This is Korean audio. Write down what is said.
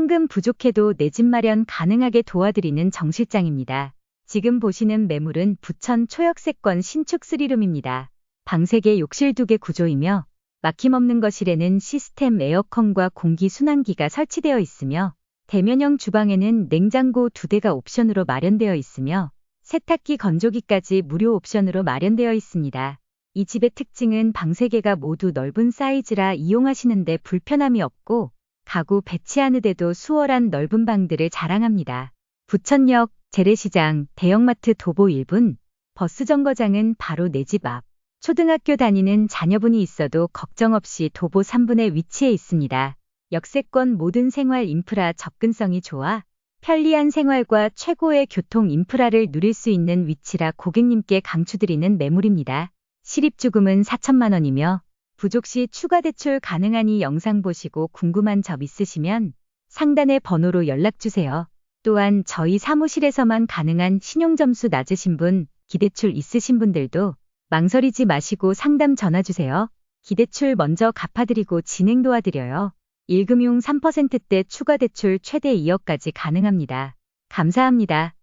현금 부족해도 내 집 마련 가능하게 도와드리는 정 실장입니다. 지금 보시는 매물은 부천 초역세권 신축 3룸입니다. 방 3개 욕실 2개 구조이며 막힘없는 거실에는 시스템 에어컨과 공기 순환기가 설치되어 있으며 대면형 주방에는 냉장고 2대가 옵션으로 마련되어 있으며 세탁기 건조기까지 무료 옵션으로 마련되어 있습니다. 이 집의 특징은 방 3개가 모두 넓은 사이즈라 이용하시는데 불편함이 없고 가구 배치하는데도 수월한 넓은 방들을 자랑합니다. 부천역, 재래시장, 대형마트 도보 1분, 버스 정거장은 바로 내 집 앞. 초등학교 다니는 자녀분이 있어도 걱정 없이 도보 3분에 위치해 있습니다. 역세권 모든 생활 인프라 접근성이 좋아 편리한 생활과 최고의 교통 인프라를 누릴 수 있는 위치라 고객님께 강추드리는 매물입니다. 실입주금은 4천만 원이며 부족 시 추가 대출 가능하니 영상 보시고 궁금한 점 있으시면 상단의 번호로 연락주세요. 또한 저희 사무실에서만 가능한 신용점수 낮으신 분, 기대출 있으신 분들도 망설이지 마시고 상담 전화 주세요. 기대출 먼저 갚아드리고 진행 도와드려요. 1금융 3%대 추가 대출 최대 2억까지 가능합니다. 감사합니다.